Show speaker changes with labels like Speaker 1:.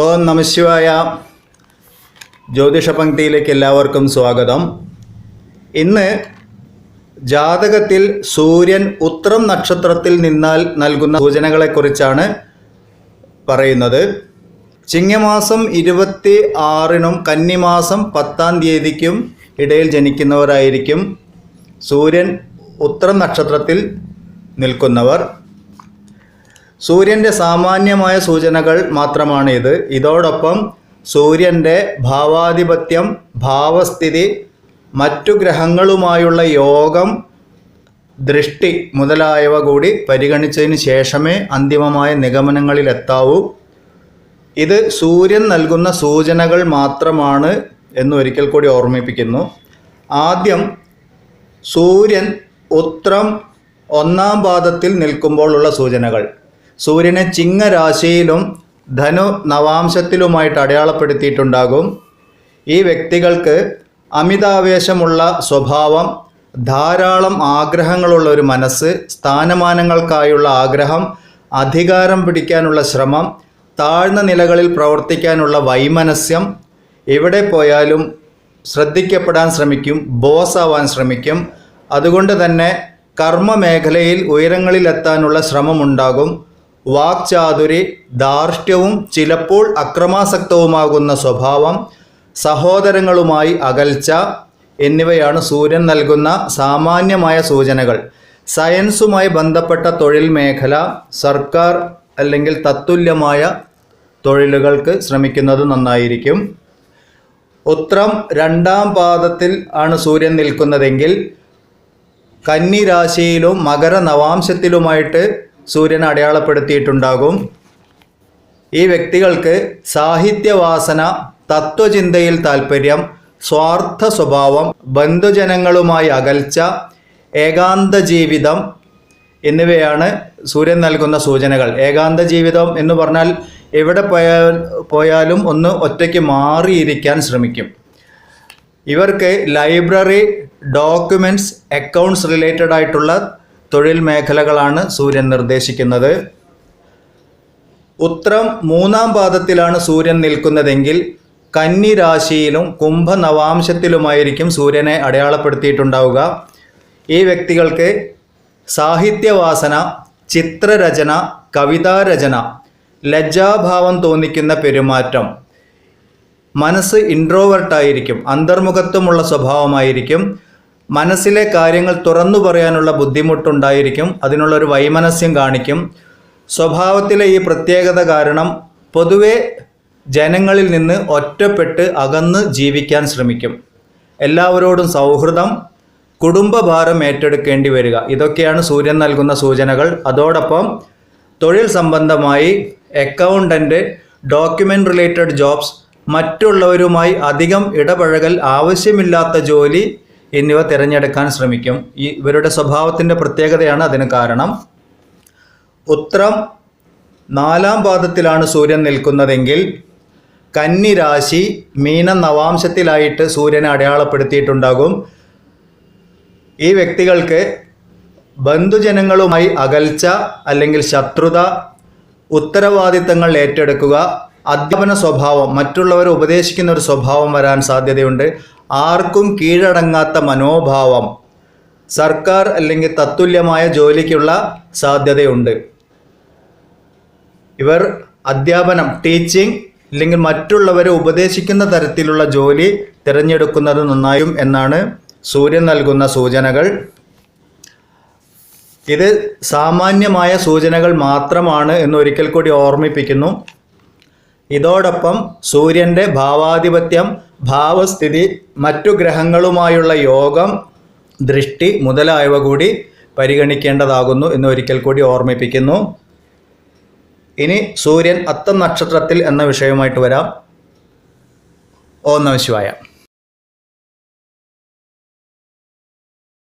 Speaker 1: ഓം നമശിവായ ജ്യോതിഷ പങ്ക്തിയിലേക്ക് എല്ലാവർക്കും സ്വാഗതം. ഇന്ന് ജാതകത്തിൽ സൂര്യൻ ഉത്രം നക്ഷത്രത്തിൽ നിന്നാൽ നൽകുന്ന സൂചനകളെക്കുറിച്ചാണ് പറയുന്നത്. ചിങ്ങമാസം ഇരുപത്തി ആറിനും കന്നിമാസം പത്താം തീയതിക്കും ഇടയിൽ ജനിക്കുന്നവരായിരിക്കും സൂര്യൻ ഉത്രം നക്ഷത്രത്തിൽ നിൽക്കുന്നവർ. സൂര്യന്റെ സാമാന്യമായ സൂചനകൾ മാത്രമാണ് ഇത് ഇതോടൊപ്പം സൂര്യന്റെ ഭാവാധിപത്യം ഭാവസ്ഥിതി മറ്റു ഗ്രഹങ്ങളുമായുള്ള യോഗം ദൃഷ്ടി മുതലായവ കൂടി പരിഗണിച്ചതിന് ശേഷമേ അന്തിമമായ നിഗമനങ്ങളിലെത്താവൂ ഇത് സൂര്യൻ നൽകുന്ന സൂചനകൾ മാത്രമാണ് എന്ന് ഒരിക്കൽ കൂടി ഓർമ്മിപ്പിക്കുന്നു. ആദ്യം സൂര്യൻ ഉത്രം ഒന്നാം പാദത്തിൽ നിൽക്കുമ്പോഴുള്ള സൂചനകൾ. സൂര്യനെ ചിങ്ങരാശിയിലും ധനു നവാംശത്തിലുമായിട്ട് അടയാളപ്പെടുത്തിയിട്ടുണ്ടാകും. ഈ വ്യക്തികൾക്ക് അമിതാവേശമുള്ള സ്വഭാവം ധാരാളം ആഗ്രഹങ്ങളുള്ള ഒരു മനസ്സ് സ്ഥാനമാനങ്ങൾക്കായുള്ള ആഗ്രഹം അധികാരം പിടിക്കാനുള്ള ശ്രമം താഴ്ന്ന നിലകളിൽ പ്രവർത്തിക്കാനുള്ള വൈമനസ്യം എവിടെ പോയാലും ശ്രദ്ധിക്കപ്പെടാൻ ശ്രമിക്കും ബോസ് ആവാൻ ശ്രമിക്കും. അതുകൊണ്ട് തന്നെ കർമ്മ മേഖലയിൽ ഉയരങ്ങളിലെത്താനുള്ള ശ്രമമുണ്ടാകും. വാക്ചാതുരി ധാർഷ്ട്യവും ചിലപ്പോൾ അക്രമാസക്തവുമാകുന്ന സ്വഭാവം സഹോദരങ്ങളുമായി അകൽച്ച എന്നിവയാണ് സൂര്യൻ നൽകുന്ന സാമാന്യമായ സൂചനകൾ. സയൻസുമായി ബന്ധപ്പെട്ട തൊഴിൽ മേഖല സർക്കാർ അല്ലെങ്കിൽ തത്തുല്യമായ തൊഴിലുകൾക്ക് ശ്രമിക്കുന്നത് നന്നായിരിക്കും. ഉത്രം രണ്ടാം പാദത്തിൽ ആണ് സൂര്യൻ നിൽക്കുന്നതെങ്കിൽ കന്നി രാശിയിലും മകര നവാംശത്തിലുമായിട്ട് സൂര്യൻ അടയാളപ്പെടുത്തിയിട്ടുണ്ടാകും. ഈ വ്യക്തികൾക്ക് സാഹിത്യവാസന തത്വചിന്തയിൽ താൽപ്പര്യം സ്വാർത്ഥ സ്വഭാവം ബന്ധുജനങ്ങളുമായി അകൽച്ച ഏകാന്ത ജീവിതം എന്നിവയാണ് സൂര്യൻ നൽകുന്ന സൂചനകൾ. ഏകാന്ത ജീവിതം എന്ന് പറഞ്ഞാൽ എവിടെ പോയാൽ പോയാലും ഒന്ന് ഒറ്റയ്ക്ക് മാറിയിരിക്കാൻ ശ്രമിക്കും. ഇവർക്ക് ലൈബ്രറി ഡോക്യുമെന്റ്സ് അക്കൗണ്ട്സ് റിലേറ്റഡ് ആയിട്ടുള്ള തൊഴിൽ മേഖലകളാണ് സൂര്യൻ നിർദ്ദേശിക്കുന്നത്. ഉത്രം മൂന്നാം പാദത്തിലാണ് സൂര്യൻ നിൽക്കുന്നതെങ്കിൽ കന്നി രാശിയിലും കുംഭനവാംശത്തിലുമായിരിക്കും സൂര്യനെ അടയാളപ്പെടുത്തിയിട്ടുണ്ടാവുക. ഈ വ്യക്തികൾക്ക് സാഹിത്യവാസന ചിത്രരചന കവിതാരചന ലജ്ജാഭാവം തോന്നിക്കുന്ന പെരുമാറ്റം. മനസ്സ് ഇൻട്രോവേർട്ടായിരിക്കും അന്തർമുഖത്വമുള്ള സ്വഭാവമായിരിക്കും. മനസ്സിലെ കാര്യങ്ങൾ തുറന്നു പറയാനുള്ള ബുദ്ധിമുട്ടുണ്ടായിരിക്കും. അതിനുള്ളൊരു വൈമനസ്യം കാണിക്കും. സ്വഭാവത്തിലെ ഈ പ്രത്യേകത കാരണം പൊതുവെ ജനങ്ങളിൽ നിന്ന് ഒറ്റപ്പെട്ട് അകന്ന് ജീവിക്കാൻ ശ്രമിക്കും. എല്ലാവരോടും സൗഹൃദം കുടുംബഭാരം ഏറ്റെടുക്കേണ്ടി വരിക. ഇതൊക്കെയാണ് സൂര്യൻ നൽകുന്ന സൂചനകൾ. അതോടൊപ്പം തൊഴിൽ സംബന്ധമായി അക്കൗണ്ടന്റ് ഡോക്യുമെന്റ് റിലേറ്റഡ് ജോബ്സ് മറ്റുള്ളവരുമായി അധികം ഇടപഴകൽ ആവശ്യമില്ലാത്ത ജോലി എന്നിവ തിരഞ്ഞെടുക്കാൻ ശ്രമിക്കും. ഈ ഇവരുടെ സ്വഭാവത്തിന്റെ പ്രത്യേകതയാണ് അതിന് കാരണം. ഉത്രം നാലാം പാദത്തിലാണ് സൂര്യൻ നിൽക്കുന്നതെങ്കിൽ കന്നി രാശി മീന നവാംശത്തിലായിട്ട് സൂര്യനെ അടയാളപ്പെടുത്തിയിട്ടുണ്ടാകും. ഈ വ്യക്തികൾക്ക് ബന്ധുജനങ്ങളുമായി അകൽച്ച അല്ലെങ്കിൽ ശത്രുത ഉത്തരവാദിത്തങ്ങൾ ഏറ്റെടുക്കുക അധ്യാപന സ്വഭാവം മറ്റുള്ളവരെ ഉപദേശിക്കുന്ന ഒരു സ്വഭാവം വരാൻ സാധ്യതയുണ്ട്. ആർക്കും കീഴടങ്ങാത്ത മനോഭാവം. സർക്കാർ അല്ലെങ്കിൽ തത്തുല്യമായ ജോലിക്കുള്ള സാധ്യതയുണ്ട്. ഇവർ അധ്യാപനം ടീച്ചിങ് അല്ലെങ്കിൽ മറ്റുള്ളവരെ ഉപദേശിക്കുന്ന തരത്തിലുള്ള ജോലി തിരഞ്ഞെടുക്കുന്നത് നന്നായും എന്നാണ് സൂര്യൻ നൽകുന്ന സൂചനകൾ. ഇത് സാമാന്യമായ സൂചനകൾ മാത്രമാണ് എന്ന് ഒരിക്കൽ കൂടി ഓർമ്മിപ്പിക്കുന്നു. ഇതോടൊപ്പം സൂര്യന്റെ ഭാവാധിപത്യം ഭാവസ്ഥിതി മറ്റു ഗ്രഹങ്ങളുമായുള്ള യോഗം ദൃഷ്ടി മുതലായവ കൂടി പരിഗണിക്കേണ്ടതാകുന്നു എന്ന് ഒരിക്കൽ കൂടി ഓർമ്മിപ്പിക്കുന്നു. ഇനി സൂര്യൻ അത്തം നക്ഷത്രത്തിൽ എന്ന വിഷയവുമായിട്ട് വരാം. ഓ നമ